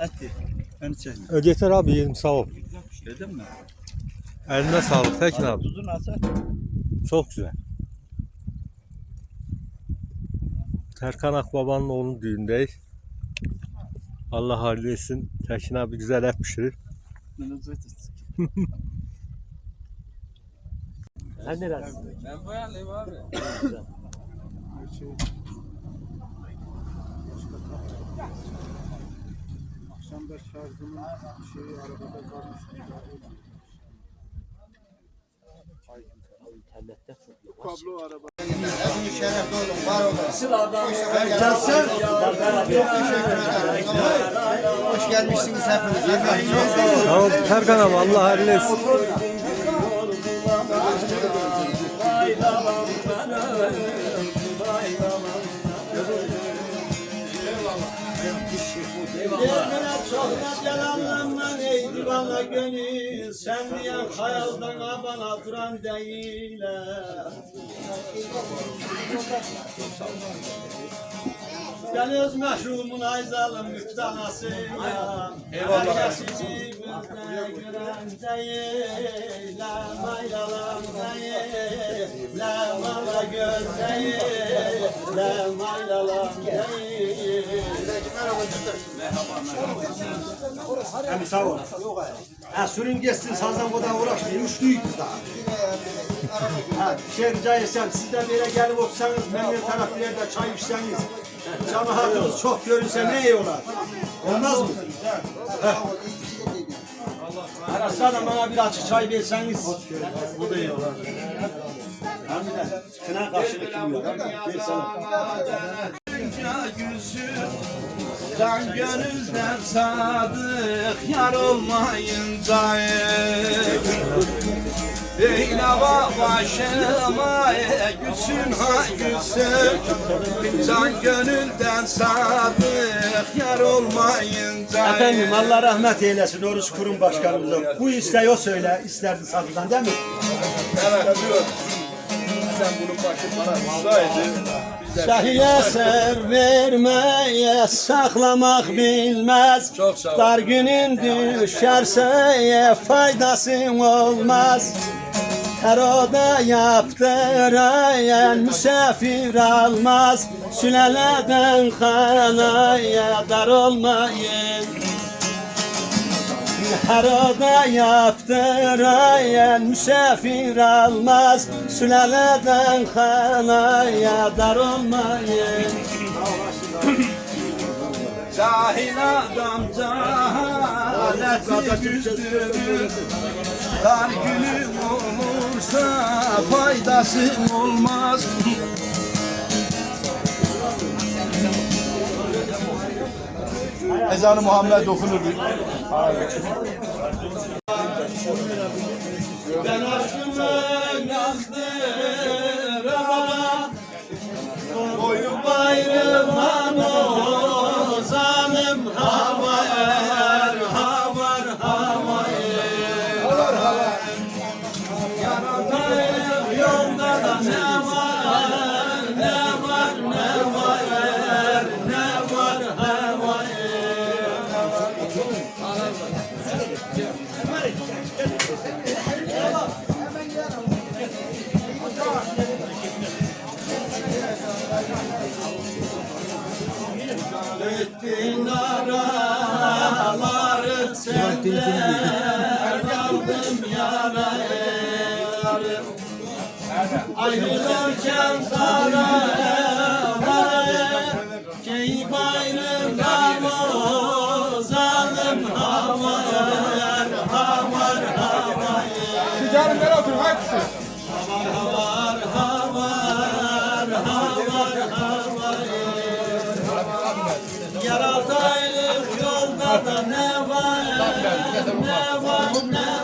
Hadi. Beni çekme. Yeter abi yedim sağ ol. Dedim mi? Eline sağlık Tekin abi. Tuzu nasıl? Çok güzel. Terkan Akbaba'nın oğlunun düğündeyiz. Allah hayırlı etsin. Tekin abi güzel et pişirir. Sen neresi? Ben bayanlıyım abi. Akşamda şarjımın şeyi arabada kalmış. Kablo araba. Hoş gelmişsiniz hepiniz. Yemeğiniz çok Sağ ol Terkan abi Allah hayırlı çok yalanlanman ey divana gönül Sen diyen hayaldan bana duran değil Ben öz mehrumun ayzalım müptelasıyım Herkesi cibimde gören değil Maylalam değil Mala göz değil Maylalam değil Yani sağ ol. Ha, sürün geçsin sazan kadar uğraşmayın. Üçlüyük biz daha. Ha, bir şey rica etsem siz de böyle gelip otursanız memnun taraf bir yerde çay içseniz. Cemaatiniz çok görünse ne iyi olur. Olmaz mı? Heh. Arasına da bana bir açık çay verseniz. O da iyi olur. Harbiden. Kına karşılık kim yok? Versene. Can gönülden sadık yar olmayınca Eylava başıma gülsün ha gülsün Can gönülden sadık yar olmayınca Efendim Allah rahmet eylesin Oruç Kurum Başkanımıza. Bu isteği o söyle isterdi satıdan değil mi? Şahiye ser vermeye saklamak bilmez. Çok sağ ol. Dar günün düşerse faydası olmaz. Her oda yaptırayan misafir almaz. Süleleden kanaya dar olmayın her oda yaptırayan misafir almaz. Sülaleden kanaya dar olmayın. Cahil adam cehaleti güldürür Dar günüm olursa faydası olmaz. Ezanı Muhammed okunur. Ben aşkımı yazdırama Gittin araları senler Kaldım yara yarım Ayrılırken kara Keyif ayrımdan var,